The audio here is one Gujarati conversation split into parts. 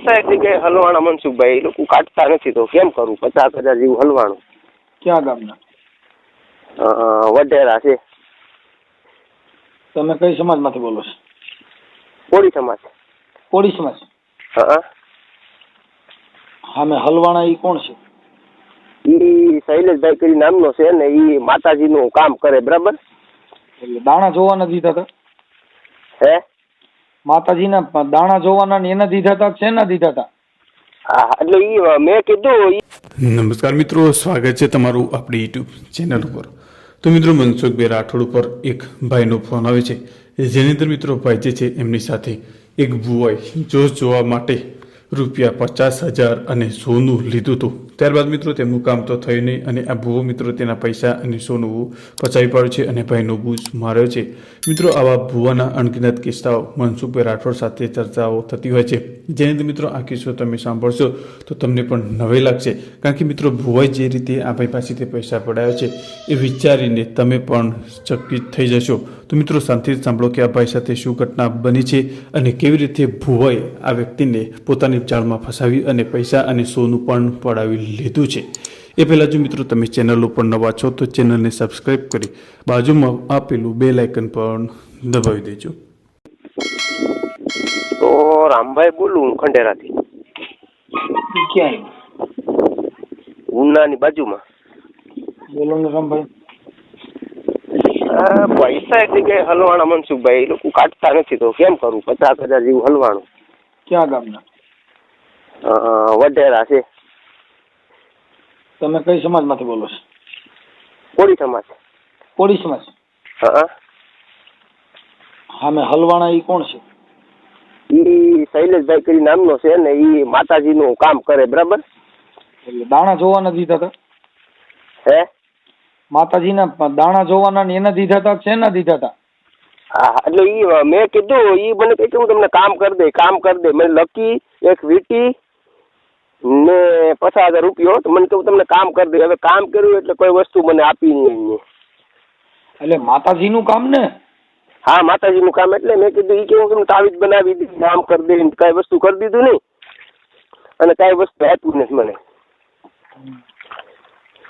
એક જગ્યાએ હલવાણા મનસુખભાઈ એ લોકો કાઢતા નથી તો કેમ કરું? પચાસ હજાર જેવું હલવાણું. ક્યાં ગામના? વઢેરા છે. તમે કઈ સમાજમાંથી બોલો છો? કોળી સમાજ. કોળી સમાજ? હા મેં હલવાણા ઈ કોણ છે? ઈ શૈલેષભાઈ કરી નામનો છે ને ઈ માતાજીનું કામ કરે બરાબર? એટલે દાણા જોવા દીધા હતા હે? માતાજીના દાણા જોવાના ને એના દીધા હતા શેના દીધા હતા? હા એટલે ઈ મેં કીધું નમસ્કાર મિત્રો સ્વાગત છે તમારું આપણી યુટ્યુબ ચેનલ ઉપર. તો મિત્રો મનસુખભાઈ રાઠોડ ઉપર એક ભાઈનો ફોન આવે છે. જેની અંદર મિત્રો ભાઈ જે છે એમની સાથે એક ભુવાએ જોશ જોવા માટે રૂપિયા પચાસ હજાર અને સોનું લીધું હતું. ત્યારબાદ મિત્રો તેમનું કામ તો થયું નહીં અને આ ભૂવો મિત્રો તેના પૈસા અને સોનું પચાવી પાડ્યું છે અને ભાઈનો બૂજ માર્યો છે. મિત્રો આવા ભુવાના અણગિનત કિસ્સાઓ મનસુખભાઈ રાઠોડ સાથે ચર્ચાઓ થતી હોય છે. જેની મિત્રો, આ કિસ્સો તમે સાંભળશો તો તમને પણ નવે લાગશે. કારણ કે મિત્રો ભુવાઈ જે રીતે આ ભાઈ પાસેથી પૈસા પડાયો છે એ વિચારીને તમે પણ ચકિત થઈ જશો. તો મિત્રો શાંતિથી સાંભળો કે આ ભાઈ સાથે શું ઘટના બની છે અને કેવી રીતે ભુવાએ આ વ્યક્તિને પોતાની જાળમાં ફસાવી અને પૈસા અને સોનું પણ પડાવી લીધું છે. એ પહેલાં જો મિત્રો તમે ચેનલ ઉપર નવા છો તો ચેનલને સબસ્ક્રાઈબ કરી બાજુમાં આપેલું બે લાઇકન પણ દબાવી દેજો. તો રામભાઈ બોલું ખંડેરાથી. ક્યાં? ઉનાની બાજુમાં. બોલો ને રામભાઈ. પૈસા એટલે કે હલવાણા મનસુખભાઈ એ લોકો કાઢતા નથી તો કેમ કરું? પચાસ હજાર જેવું હલવાણું. ક્યાં ગામના? વઢેરા છે. તમે કઈ સમાજમાંથી બોલો છો? કોળી સમાજ. કોળી સમાજ? હા મેં હલવાણા ઈ કોણ છે? ઈ શૈલેષભાઈ કરી નામનો છે ને ઈ માતાજીનું કામ કરે બરાબર? એટલે દાણા જોવા દીધા હતા હે? માતાજીના દાણા જોવાના ને એના દીધા હતા શેના દીધા હતા? હા એટલે ઈ મેં કીધું ઈ મને કહે કે હું તમને કામ કરી દે કામ કરી દે. મને લકી એક વીટી ને પચાસ હજાર રૂપિયો. તો મને કહું તમને કામ કરી દે. હવે કામ કર્યું એટલે કોઈ વસ્તુ મને આપી નહીં અહીંયા એટલે માતાજીનું કામ ને? હા માતાજીનું કામ એટલે મેં કીધું ઈ કેવું તમને તાવીજ બનાવી દીધી કામ કરી દે. ને કાંઈ વસ્તુ કરી દીધું નહીં. અને કાંઈ વસ્તુ આપ્યું નથી મને.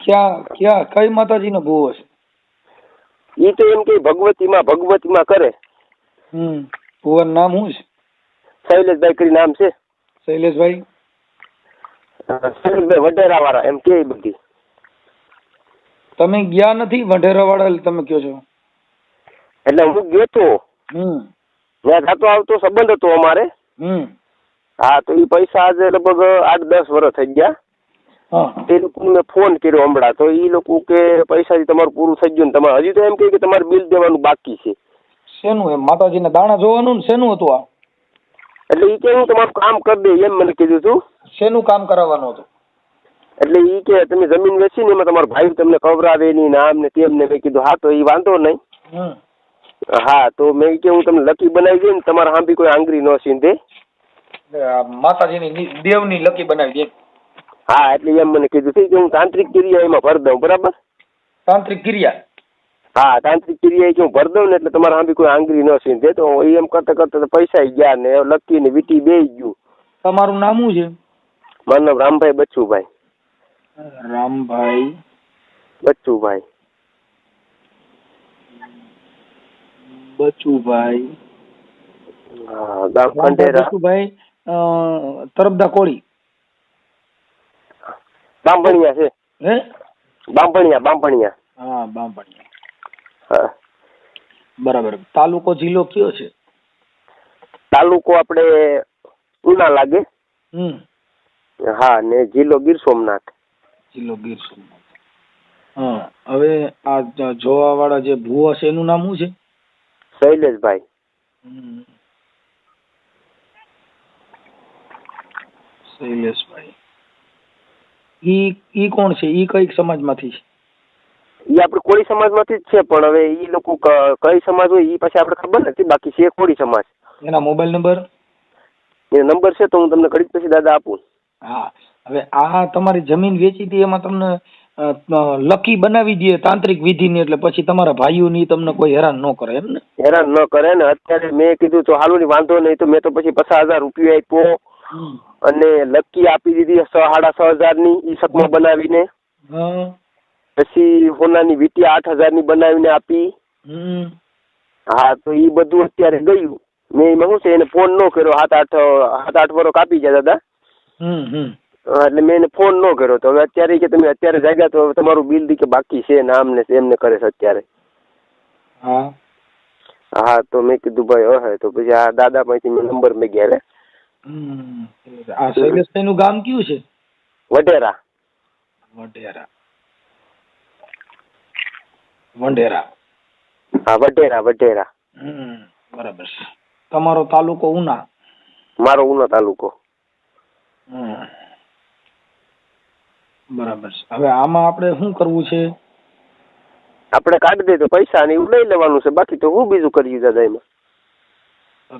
ક્યાં ક્યાં કઈ માતાજીનો ભૂવો છે એ તો એમ કે ભગવતીમાં ભગવતીમાં કરે. હમ ભુવન નામ શું છે? શૈલેષભાઈ કરી નામ છે. શૈલેષભાઈ? શૈલેષભાઈ વઢેરા વાળા એમ કે બધી. તમે ગયા નથી વઢેરા વાળા તમે કયો છો? એટલે હું ગયો તો. હમ. ત્યાં જાતો આવતો સંબંધ હતો અમારે. હમ. હા તો એ પૈસા આજે લગભગ આઠ દસ વર્ષ થઈ ગયા. તે લોકોને મેં ફોન કર્યો હમણાં. તો એ લોકો કે પૈસાથી તમારું પૂરું થઈ ગયું ને તમારે. હજી તો એમ કહે કે તમારે બિલ દેવાનું બાકી છે. શેનું એમ? માતાજીના દાણા જોવાનું ને શેનું હતું આ? એટલે એ કે હું તમારું કામ કરી દે એમ મને કીધું હતું શેનું કામ કરાવવાનું હતું? એટલે એ કે તમે જમીન વેચી ને એમાં તમારો ભાઈ તમને કવરાવે નહીં ને આમ ને તેમ ને મેં કીધું હા તો એ વાંધો નહીં. હા તો મેં કે હું તમને લકી બનાવી દઉં ને તમારા હાંભી કોઈ આંગળી ન સીંધે. માતાજીની દેવની લકી બનાવી દે. હા એટલે એમ મને કીધું હતું કે હું તાંત્રિક ક્રિયા એમાં ભર દઉં બરાબર? તાંત્રિક ક્રિયા? હા તાંત્રિક ક્રિયા કે હું ભર દઉં ને એટલે તમારા હાંભી કોઈ આંગળી ન સીંધે તો એમ કરતા કરતા પૈસા ગયા ને લકી ને વીટી બે ગયું. તમારું નામ શું છે? મારું નામ રામભાઈ બચ્ચુભાઈ રામભાઈ બચ્ચુભાઈ બચ્ચુભાઈ હા ગામ ખંડેરા. બચુભાઈ અ, તરફદા કોળી. બાંભણિયા છે. હે? બાંભણિયા બાંભણિયા. હા બાંભણિયા. હા. બરાબર. તાલુકો જિલ્લો કયો છે? તાલુકો આપણે ઉના લાગે. હમ. હા ને જિલ્લો ગીર સોમનાથ. જિલ્લો ગીર સોમનાથ. હા હવે આ જોવા જોવાવાળા જે ભૂવા છે એનું નામ શું છે? શૈલેષભાઈ. શૈલેષભાઈ. ઈ ઈ કોણ છે? ઈ કઈ સમાજમાંથી છે? એ આપણે કોળી સમાજમાંથી જ છે પણ હવે એ લોકો કઈ સમાજ હોય એ પછી આપણે ખબર નથી. બાકી છે કોળી સમાજ. એના મોબાઈલ નંબર? એનો નંબર છે તો હું તમને ઘડીક પછી દાદા આપું. હા. હવે આ તમારી જમીન વેચી હતી એમાં તમને લકી બનાવી દઈએ તાંત્રિક વિધિની એટલે પછી તમારા ભાઈઓની તમને કોઈ હેરાન ન કરે એમ ને? હેરાન ન કરે ને. અત્યારે મેં કીધું તો હાલું ની વાંધો નહીં તો મેં તો પછી પચાસ હજાર રૂપિયા આપ્યો. અને લકી આપી દીધી સાડા છ હજારની ઈ સકમાં બનાવીને. પછી સોનાની વીટી આઠ હજારની બનાવીને આપી. હા તો ઈ બધું અત્યારે ગયું. મેં એમાં શું છે એને ફોન નો કર્યો સાત આઠ સાત આઠ વર્ષ કાપી ગયા દાદા. એટલે મેં એને ફોન નો કર્યો. તો હવે અત્યારે કે તમે અત્યારે જાગ્યા તો તમારું બિલ દી કે બાકી છે ને આમ ને એમને કરે છે અત્યારે. હા. હા તો મેં કીધું ભાઈ હવે તો પછી આ દાદા પાસેથી મેં નંબર મેં ગયા આ શૈલેષભાઈ નું ગામ કયું છે? વઢેરા. વઢેરા. વઢેરા. હા વઢેરા વઢેરા. બરાબર છે. તમારો તાલુકો ઉના? મારો ઉના તાલુકો. બરાબર છે. હવે આમાં આપણે શું કરવું છે? આપણે કાઢી દઈએ તો પૈસા ને એવું લઈ લેવાનું છે. બાકી તો હું બીજું કરી દાદા એમાં.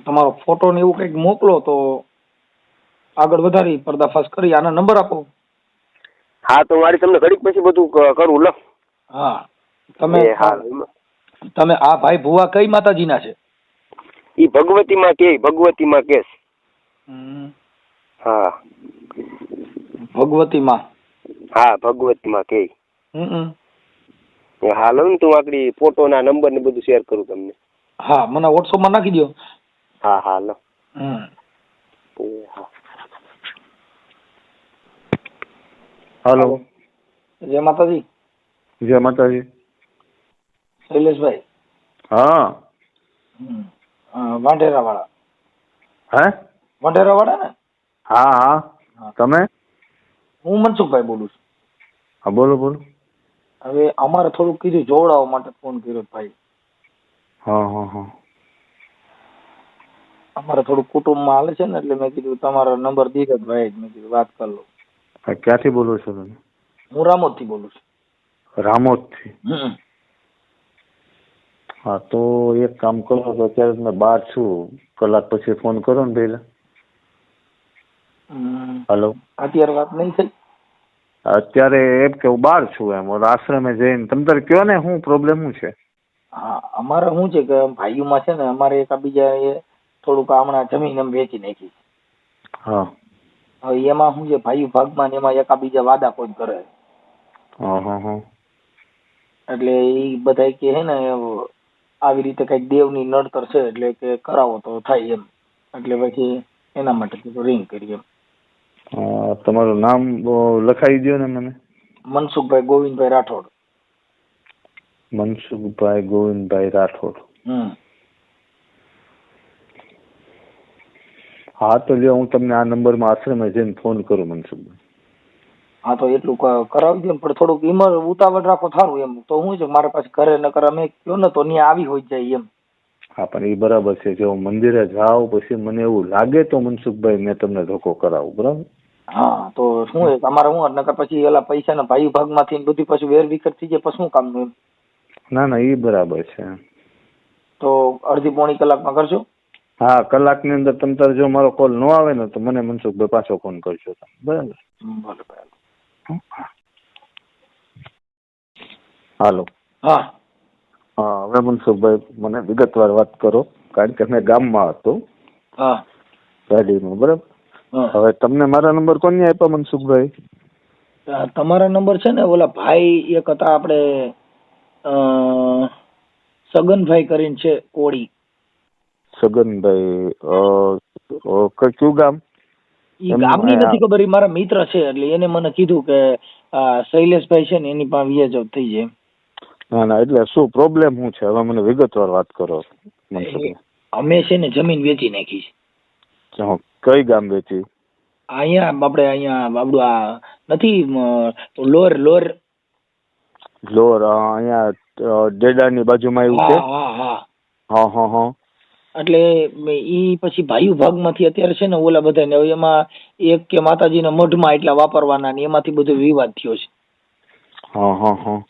તમારો ફોટો ને એવું કંઈક મોકલો તો આગળ વધારી પર્દાફાશ કરી આના નંબર આપો. હા તો મારી તમને ઘડીક પછી બધું કરું લો. હા. તમે હા. તમે આ ભાઈ ભુવા કઈ માતાજીના છે? ઈ ભગવતીમાં કે ભગવતીમાં કેસ હા. ભગવતીમાં? હા ભગવતીમાં કે. હાલ ને તું આગળ ફોટોના નંબર ને બધું શેર કરું તમને. હા મને વોટ્સઅપમાં નાખી દો હા હા. લો હા. હાલો. જય માતાજી. જય માતાજી. શૈલેષભાઈ. હા. વાંઢેરા વાળા હે? વાંઢેરા વાળા ને હા. હા. તમે? હું મનસુખભાઈ બોલું છું. હા બોલો બોલો. હવે અમારે થોડુંક કીધું જોવડાવવા માટે ફોન કર્યો ભાઈ હા હા હા. અમારે થોડું કુટુંબમાં હાલે છે ને એટલે મેં કીધું તમારો નંબર દીધો ભાઈ મેં કીધું વાત કરી લો. હા, ક્યાંથી બોલો છો તમે? હું રામોદથી બોલું છું. રામોદથી? થી હા તો એક કામ કરો તો અત્યારે તમે બહાર છું. કલાક પછી ફોન કરો ને પહેલા. હાલો. અત્યારે વાત નહીં થઈ? અત્યારે એમ કે હું બહાર છું એમ. આશ્રમે જઈને. તમે તારે કયો ને શું પ્રોબ્લેમ શું છે? હા અમારે શું છે કે ભાઈઓમાં છે ને અમારે એકાબીજા એ થોડુંક હમણાં જમીન એમ વેચી નાખી હા. હવે એમાં શું છે? ભાઈ ભાગમાં ને એમાં એકાબીજા વાદા કોઈ કરે. એટલે એ બધા કે હે ને આવી રીતે કંઈક દેવની નડતર છે એટલે કે કરાવો તો થાય એમ. એટલે પછી એના માટે કીધું રિંગ કરી એમ. તમારું નામ લખાવી દો ને મને. મનસુખભાઈ ગોવિંદભાઈ રાઠોડ. મનસુખભાઈ ગોવિંદભાઈ રાઠોડ. હમ. હા તો લ્યો હું તમને આ નંબરમાં આશ્રમે જઈને ફોન કરું મનસુખભાઈ હા તો એટલું કરાવી દો ને પણ થોડુંક ઈમર ઉતાવળ રાખો સારું એમ. તો હું છે મારા પાસે ઘરે નકર અમે કયો ને તો ત્યાં આવી હોય જાય એમ. હા પણ એ બરાબર છે જો હું મંદિરે જાઉં પછી મને એવું લાગે તો મનસુખભાઈ મેં તમને ધોકો કરાવું બરાબર? હા તો શું તમારે હું નકર પછી એલા પૈસા ના ભાઈ ભાગમાંથી બધી પછી વેર વિખેર થઈ જાય પછી શું કામનું એમ? ના ના એ બરાબર છે. તો અડધી પોણી કલાકમાં કરજો. હા કલાકની અંદર તમ તારે જો મારો કોલ ન આવે ને તો મને મનસુખભાઈ પાછો ફોન કરજો તમે. બરાબર? ભલે ભલે હાલો. હા. હા હવે મનસુખભાઈ મને વિગતવાર વાત કરો કારણ કે મેં ગામમાં હતો. હા. ગાડીમાં બરાબર? હવે તમને મારા નંબર કોને આપ્યા મનસુખભાઈ? તમારા નંબર છે ને ઓલા ભાઈ એક હતા આપણે સગનભાઈ કરીને છે કોળી અ, કયું ગામ? ગામની નથી ખબર મારા મિત્ર છે એટલે એને મને કીધું કે શૈલેષભાઈ છે ને એની પાસે વ્યાજ થઈ જાય ના ના એટલે શું પ્રોબ્લેમ શું છે? હવે મને વિગતવાર વાત કરો અમે છે ને જમીન વેચી નાખી છે. કઈ ગામ વેચી? અહીંયા આપણે અહીંયા આપણું આ નથી લોર લોર. લોર અહીંયા ડેડાની બાજુમાં એવું છે? હા હા હા. હા હા હા. એટલે ઈ પછી ભાઈ ભાગમાંથી અત્યારે છે ને ઓલા બધા ને એમાં એક કે માતાજીના મઢમાં એટલા વાપરવાના ને એમાંથી બધો વિવાદ થયો છે. હા હા હા.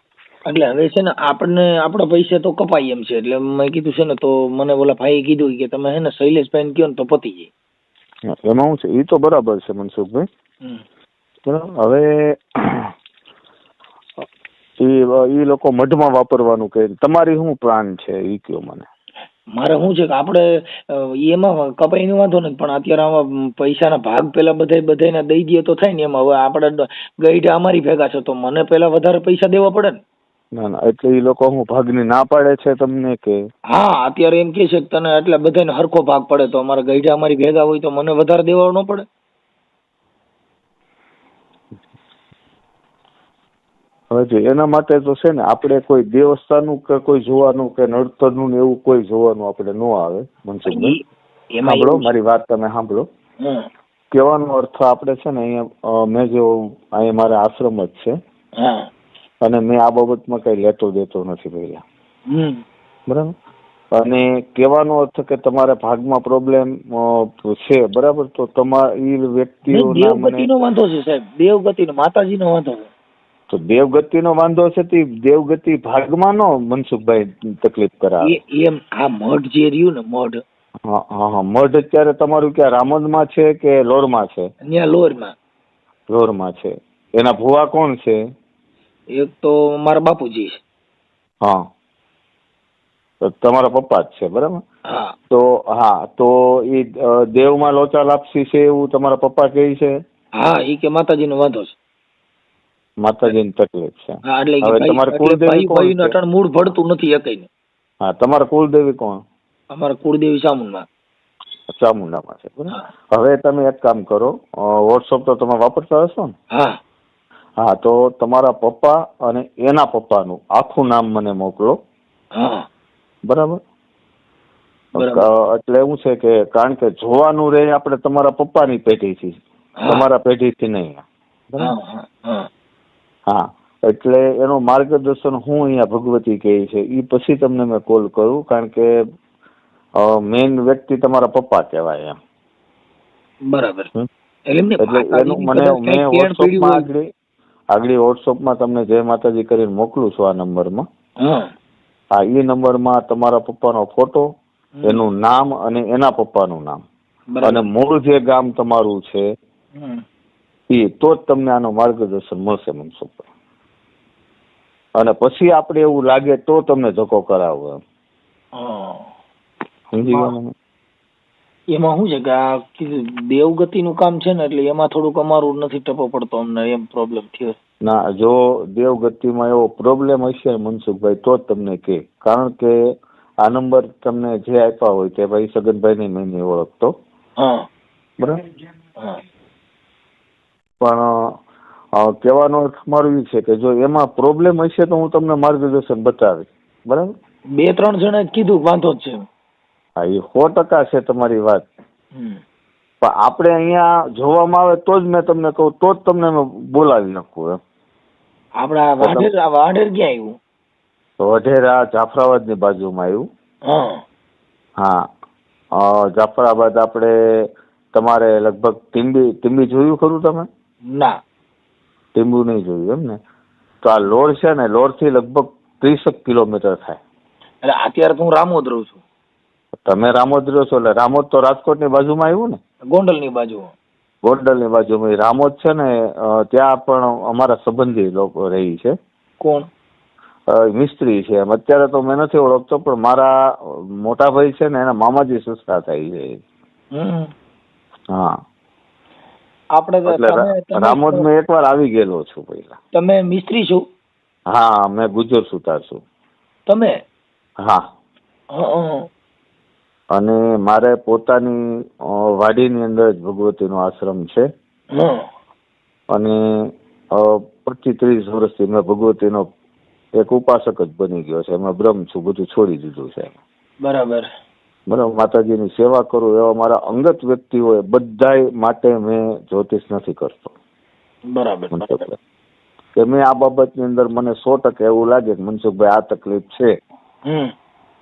એટલે હવે છે ને આપણને આપણા પૈસા તો કપાય એમ છે. એટલે મેં કીધું છે ને તો મને ઓલા ભાઈએ કીધું કે તમે હે ને શૈલેષભાઈ ને કહો ને તો પતી જાય. એમાં શું છે એ તો બરાબર છે મનસુખભાઈ. હવે એ એ લોકો મઢમાં વાપરવાનું કહે તમારી શું પ્લાન છે? એ કયો મને. મારે શું છે કે આપણે એમાં કપાઈ નો વાંધો નથી પણ અત્યારે આમાં પૈસાના ભાગ પેલા બધાય બધાયને દઈ દઈએ તો થાય ને એમાં. હવે આપણે ગઈઢા અમારી ભેગા છે તો મને પેલા વધારે પૈસા દેવા પડે ને. ના ના એટલે એ લોકો હું ભાગની ના પાડે છે તમને કે? હા અત્યારે એમ કે છે કે તને એટલે બધાને સરખો ભાગ પડે તો અમારે ગઈઢા અમારી ભેગા હોય તો મને વધારે દેવા ન પડે. હવે જો એના માટે તો છે ને આપણે કોઈ દેવસ્થાનનું કે કોઈ જોવાનું કે નડતરનું ને એવું કોઈ જોવાનું આપણે ન આવે મનસુખભાઈ. સાંભળો મારી વાત તમે સાંભળો. કહેવાનો અર્થ આપણે છે ને અહીંયા મેં જો અહીંયા મારા આશ્રમ જ છે. અને મેં આ બાબતમાં કઈ લેતો દેતો નથી પહેલા. બરાબર? અને કહેવાનો અર્થ કે તમારા ભાગમાં પ્રોબ્લેમ છે બરાબર? તો તમારી વ્યક્તિઓના મને વાંધો છે સાહેબ. દેવગતિનો માતાજીનો વાંધો છે. તો દેવગતિનો વાંધો છે તે દેવગતિ ભાગમાં નો મનસુખભાઈ તકલીફ કરાવે. એમ આ મઢ જે રહ્યું ને મઢ. હા હા મઢ અત્યારે તમારું ક્યાં રામોદમાં છે કે લોરમાં છે? ત્યાં લોરમાં. લોરમાં છે. એના ભુવા કોણ છે? એક તો મારા બાપુજી છે. હા. તો તમારા પપ્પા જ છે બરાબર? તો હા તો એ દેવમાં લોચા લાપસી છે એવું તમારા પપ્પા કહે છે? હા એ કે માતાજીનો વાંધો છે. માતાજીની તકલીફ છે. એટલે હવે તમારે કુળદેવી કોણ ભાઈનું મૂળ ભળતું નથી એકઈને હા તમારા કુળદેવી કોણ? અમારા કુળદેવી ચામુંડા. ચામુંડામાં છે હવે તમે એક કામ કરો વોટ્સઅપ તો તમે વાપરતા હશો ને? હા. હા તો તમારા પપ્પા અને એના પપ્પાનું આખું નામ મને મોકલો. હા. બરાબર. એટલે એવું છે કે કારણ કે જોવાનું રહે આપણે તમારા પપ્પાની પેઢીથી. તમારા પેઢીથી નહીં. હા બરાબર હા એટલે એનું માર્ગદર્શન હું અહીંયા ભગવતી કહે છે. એ પછી તમને મેં કોલ કરું કારણ કે મેઇન વ્યક્તિ તમારા પપ્પા કહેવાય એમ. બરાબર. એટલે એનું મને મેં વોટ્સઅપમાં આગળ આગળ વોટ્સઅપમાં તમને જય માતાજી કરીને મોકલું છું આ નંબરમાં. હા. એ નંબરમાં તમારા પપ્પાનો ફોટો એનું નામ અને એના પપ્પાનું નામ. અને મૂળ જે ગામ તમારું છે. એ તો જ તમને આનું માર્ગદર્શન મળશે મનસુખભાઈ. અને પછી આપણે એવું લાગે તો તમને ધક્કો કરાવો એમ. સમજી ગયા એમાં શું છે કે આ દેવગતિનું કામ છે ને એટલે એમાં થોડુંક અમારું નથી ટપો પડતો અમને એમ પ્રોબ્લેમ થયો. ના જો દેવગતિમાં એવો પ્રોબ્લેમ હશે મનસુખભાઈ તો જ તમને કે. કારણ કે આ નંબર તમને જે આપ્યા હોય તે ભાઈ સગનભાઈ મેં નહીં ઓળખતો. હા. બરાબર? પણ કહેવાનો અર્થ મારો એ છે કે જો એમાં પ્રોબ્લેમ હશે તો હું તમને માર્ગદર્શન બતાવીશ. બરાબર? બે ત્રણ જણા કીધું વાંધો જ છે. હા એ સો ટકા છે તમારી વાત. પણ આપણે અહીંયા જોવામાં આવે તો જ મેં તમને કહું તો જ તમને બોલાવી નાખું એમ. આપણા વાઢેર વાઢેર ક્યાં આવ્યું? તો વઢેરા જાફરાબાદની બાજુમાં આવ્યું. હા. જાફરાબાદ આપણે તમારે લગભગ ટીમ્બી ટીંબી જોયું ખરું તમે? ના. ટીમ્બુ નહીં જોયું એમ ને? તો આ લોર છે ને લોરથી લગભગ ત્રીસેક કિલોમીટર થાય. એટલે અત્યારે તો હું રામોદ રહું છું. તમે રામોદ રહ્યો છો એટલે રામોદ તો રાજકોટની બાજુમાં આવ્યું ને? ગોંડલની બાજુ ગોંડલની બાજુમાં. રામોદ છે ને ત્યાં પણ અમારા સંબંધી લોકો રહી છે. કોણ? મિસ્ત્રી છે એમ. અત્યારે તો મેં નથી ઓળખતો પણ મારા મોટા ભાઈ છે ને એના મામાજી સસરા થાય છે. હા. આપણે રામોદ મેં એકવાર આવી ગયેલો છું પહેલા. તમે મિસ્ત્રી છો? હા મેં ગુજર સુતાર છું. તમે? હા. અને મારે પોતાની વાડીની અંદર જ ભગવતીનો આશ્રમ છે. અને પચીસ ત્રીસ વર્ષથી મેં ભગવતીનો એક ઉપાસક જ બની ગયો છે. મેં બ્રહ્મ છું બધું છોડી દીધું છે. બરાબર. બરાબર માતાજીની સેવા કરું એવા મારા અંગત વ્યક્તિઓએ બધાય માટે મેં જ્યોતિષ નથી કરતો. બરાબર કે મેં આ બાબતની અંદર મને સો ટકા એવું લાગે કે મનસુખભાઈ આ તકલીફ છે.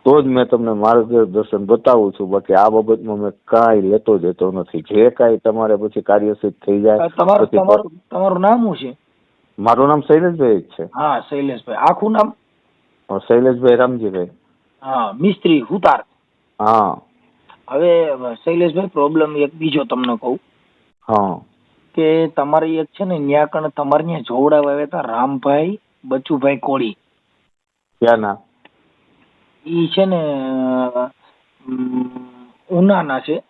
તો જ મેં તમને માર્ગદર્શન બતાવું છું. બાકી આ બાબતમાં મેં કાંઈ લેતો જતો નથી. જે કાંઈ તમારે પછી કાર્યસિદ્ધ થઈ જાય તમારું તમારું તમારું નામ શું છે? મારું નામ શૈલેષભાઈ જ છે. હા શૈલેષભાઈ. આખું નામ? શૈલેષભાઈ રામજીભાઈ. હા મિસ્ત્રી હુતાર. હા. હવે શૈલેષભાઈ પ્રોબ્લેમ એક બીજો તમને કહું. હા. કે તમારે એક છે ને ન્યા કણ તમારે ત્યાં જોવડાવા આવ્યા હતા રામભાઈ બચુભાઈ કોળી. ક્યાંના? એ ઈ છે ને ઉનાના છે.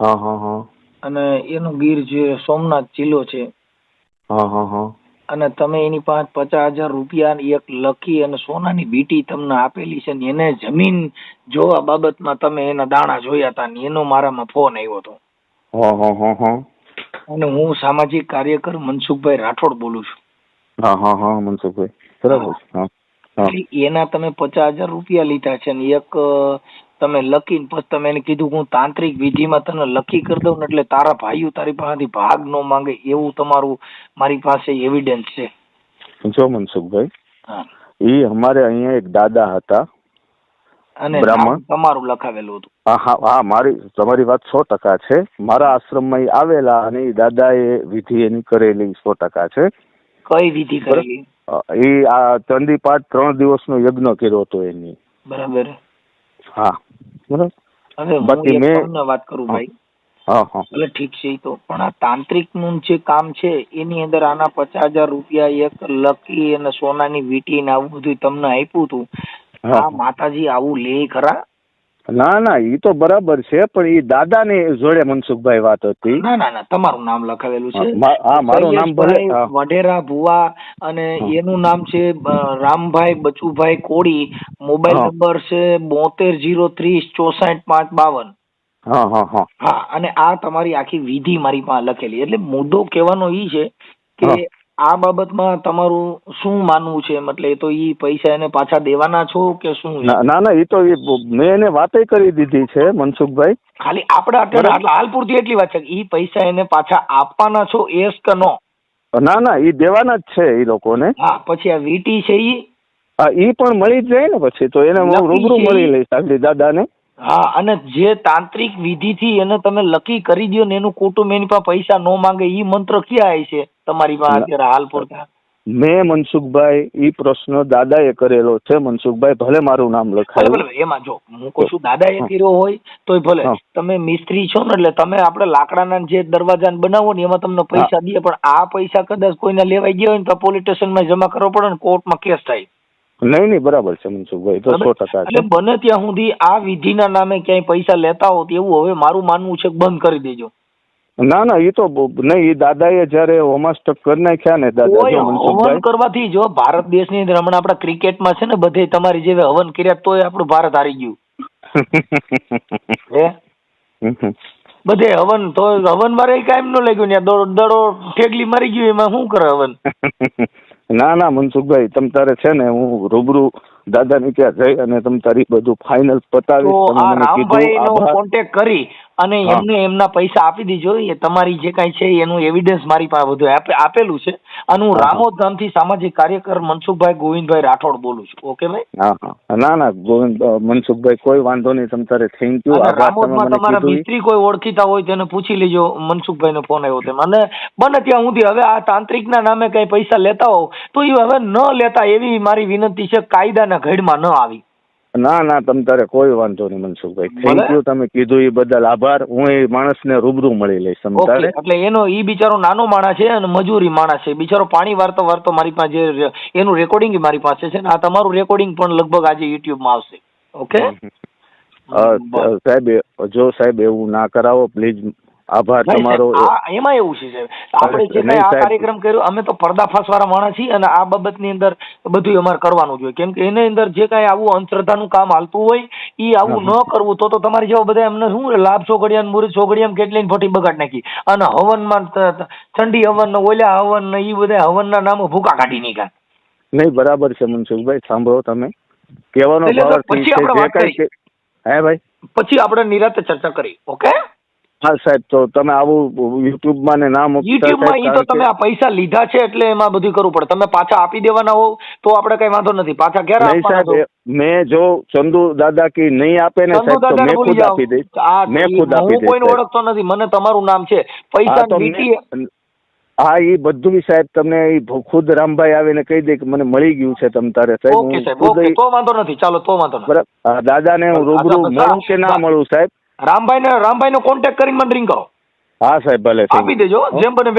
હા હા હા. અને એનું ગીર જે સોમનાથ જિલ્લો છે. હા હા હા. અને તમે એની પાસે પચાસ હજાર રૂપિયા એક લખી અને સોનાની વીટી તમને આપેલી છે ને એને જમીન જોવા બાબતમાં તમે એના દાણા જોયા હતા ને એનો મારામાં ફોન આવ્યો હતો. અને હું સામાજિક કાર્યકર મનસુખભાઈ રાઠોડ બોલું છું. હા હા હા મનસુખભાઈ. બરાબર એના તમે પચાસ હજાર રૂપિયા લીધા છે ને એક તમે લખીને પછી તમે એને કીધું હું તાંત્રિક વિધિમાં તને લકી કરી દઉં ને એટલે તારા ભાઈઓ તારી પાસેથી ભાગ ન માંગે એવું તમારું મારી પાસે એવિડન્સ છે. જો મનસુખભાઈ એ અમારે અહીંયા એક દાદા હતા અને બ્રાહ્મણ? તમારું લખાવેલું હતું. હા મારી તમારી વાત સો ટકા છે. મારા આશ્રમમાં આવેલા અને એ દાદાએ વિધિ એની કરેલી સો ટકા છે. કઈ વિધિ કરેલી? એ આ ચંદીપાઠ ત્રણ દિવસનો યજ્ઞ કર્યો હતો એની. બરાબર. હા. બરાબર? મેં- વાત કરું ભાઈ. હા ઠીક છે એ તો. પણ આ તાંત્રિકનું જે કામ છે એની અંદર આના પચાસ હજાર રૂપિયા એક લકી અને સોનાની વીટી ને આવું બધું તમને આપ્યું હતું. આ માતાજી આવું લે ખરા. ના ના એ તો બરાબર છે પણ દાદા ને જોડે મનસુખભાઈ વાત હતી. ના ના ના તમારું નામ લખાવેલું છે. હા, મારું નામ. વઢેરા ભુવા અને એનું નામ છે રામભાઈ બચુભાઈ કોળી. મોબાઈલ નંબર છે બોતેર જીરો ત્રીસ ચોસાઠ પાંચ બાવન. હા હા હા. હા અને આ તમારી આખી વિધિ મારી પાસે લખેલી. એટલે મુદ્દો કહેવાનો ઈ છે કે. આ બાબતમાં તમારું શું માનવું છે? મતલબ એ તો ઈ પૈસા એને પાછા દેવાના છો કે શું? ના ના ના ઈ તો ઈ મેં એને વાતે કરી દીધી છે મનસુખભાઈ. ખાલી આપણે અત્યારે હાલ પૂરતી એટલી વાત છે કે ઈ પૈસા એને પાછા આપવાના છો એસ કે નો ના ના ઈ દેવાના જ છે ઈ લોકોને. હા પછી આ વીટી છે ઈ? હા ઈ પણ મળી જ જાય ને પછી તો એને હું રૂબરૂ મળી? લઈશ આગલી દાદાને. હા અને જે તાંત્રિક વિધિથી એને તમે લકી કરી દો ને એનું કુટુંબ એની પાસે પૈસા નો માંગે એ મંત્ર ક્યાં આવે છે તમારી પાસે. અત્યારે હાલ પૂરતા મેં મનસુખભાઈ ઈ પ્રશ્ન દાદાએ કરેલો છે. મનસુખભાઈ ભલે મારું નામ લખાયું. એમાં જો હું કહું છું દાદા એ કર્યો હોય તોય ભલે. તમે મિસ્ત્રી છો ને એટલે તમે આપણે લાકડાના જે દરવાજા બનાવો ને એમાં તમને પૈસા દે પણ આ પૈસા કદાચ કોઈને લેવાઈ ગયા હોય ને તો પોલીસ સ્ટેશનમાં જમા કરવો પડે ને કોર્ટમાં કેસ થાય. નહીં નહીં બરાબર છે મનસુખભાઈ તો સો ટકા એટલે બને ત્યાં સુધી આ વિધિના નામે ક્યાંય પૈસા લેતા હોત એવું હવે મારું માનવું છે બંધ કરી દેજો. ના ના એ તો નહીં ઈ દાદાએ જયારે હોમાસ્ટક કરી નાખ્યા ને દાદા હવન કરવાથી જો ભારત દેશની અંદર હમણાં આપણા ક્રિકેટમાં છે ને બધે તમારી જેવી હવન કર્યા તોય આપણું ભારત હારી ગયું. હે? બધે હવન તો હવન મારે કાયમ ન લાગ્યું ને દડો દડો ઠેકલી મારી ગયું એમાં શું કરે હવન? ના ના મનસુખભાઈ તમ તારે છે ને હું રૂબરૂ દાદાની ત્યાં જઈ અને તમ તારી બધું ફાઇનલ તો મને રામભાઈ નો કોન્ટેક્ટ કરી અને એમને એમના પૈસા આપી દીજો. એ તમારી જે કાંઈ છે એનું એવિડન્સ મારી પાસે બધું આપેલું છે. અને હું હા, થી સામાજિક કાર્યકર મનસુખભાઈ ગોવિંદભાઈ રાઠોડ બોલું છું. ઓકે ભાઈ? હા ના ના ગોવિંદ મનસુખભાઈ કોઈ વાંધો નહીં તમારે થેન્ક યુ રામોદમાં તમારા મિત્રી કોઈ ઓળખીતા હોય તેને પૂછી લેજો. મનસુખભાઈ નો ફોન આવ્યો તેમ. અને બને ત્યાં સુધી હવે આ તાંત્રિકના નામે કઈ પૈસા લેતા હોવ તો એ હવે ન લેતા એવી મારી વિનંતી છે કાયદાના ઘડમાં ન આવી. ના ના તમ તારે કોઈ વાંધો નહીં મનસુખભાઈ. થેન્ક યુ તમે કીધું એ બદલ આભાર. હું એ માણસને રૂબરૂ મળી લઈશ સમજાવે એટલે એનો એ બિચારો નાનો માણસ છે અને મજૂરી માણસ છે. બિચારો પાણી વાર્તો વાર્તો મારી પાસે એનું રેકોર્ડિંગ મારી પાસે છે ને આ તમારું રેકોર્ડિંગ પણ લગભગ આજે યુટ્યુબમાં આવશે. ઓકે? સાહેબ જો સાહેબ એવું ના કરાવો પ્લીઝ આભાર તમારો. એમાં એવું છે આપણે જે કઈ આ કાર્યક્રમ કર્યો અમે તો પર્દાફાશ વાળા માણસ છીએ અને આ બાબતની અંદર બધું અમારે કરવાનું જોઈએ કેમ કે એની અંદર જે કાંઈ આવું અંધશ્રદ્ધાનું કામ હાલતું હોય એ આવું ન કરવું તો તો તમારી જેવા બધા એમને શું લાભ ચોઘડિયા મુરત ચોઘડિયા કેટલી ફોટી બગાડ નાખી. અને હવનમાં ઠંડી હવન ને ઓલ્યા હવન ને એ બધા હવનના નામે ભૂકા કાઢી નીકળે નહીં બરાબર છે મનસુખભાઈ સાંભળો તમે. કહેવાનો ભાવ પછી છે જે વાત કાંઈ. હે ભાઈ? પછી આપણે નિરાતે ચર્ચા કરી ઓકે? હા સાહેબ તો તમે આવું યુટ્યુબમાં ને નામ યુટ્યુબમાં એ તો તમે આ પૈસા લીધા છે એટલે એમાં બધું કરવું પડે. તમે પાછા આપી દેવાના હોવ તો આપણે કઈ વાંધો નથી. પાછા ક્યારે નહીં સાહેબ? મેં જો ચંદુ દાદા કી નહીં આપે ને સાહેબ તો મેં ખુદ આપી દઈશ. મેં ખુદ આપી હું કોઈને ઓળખતો નથી મને તમારું નામ છે. પૈસા તો હા એ બધું સાહેબ તમને ખુદ રામભાઈ આવીને કહી દે કે મને મળી ગયું છે તમ તારે સાહેબ તો વાંધો નથી. ચાલો તો વાંધો નથી. દાદાને હું રૂબરૂ મળું કે ના મળું સાહેબ? રામભાઈ ને રામભાઈ નો કોન્ટેક્ટ કરીને મને રિંગ કરો. હા સાહેબ ભલે આપી દેજો. જેમ બને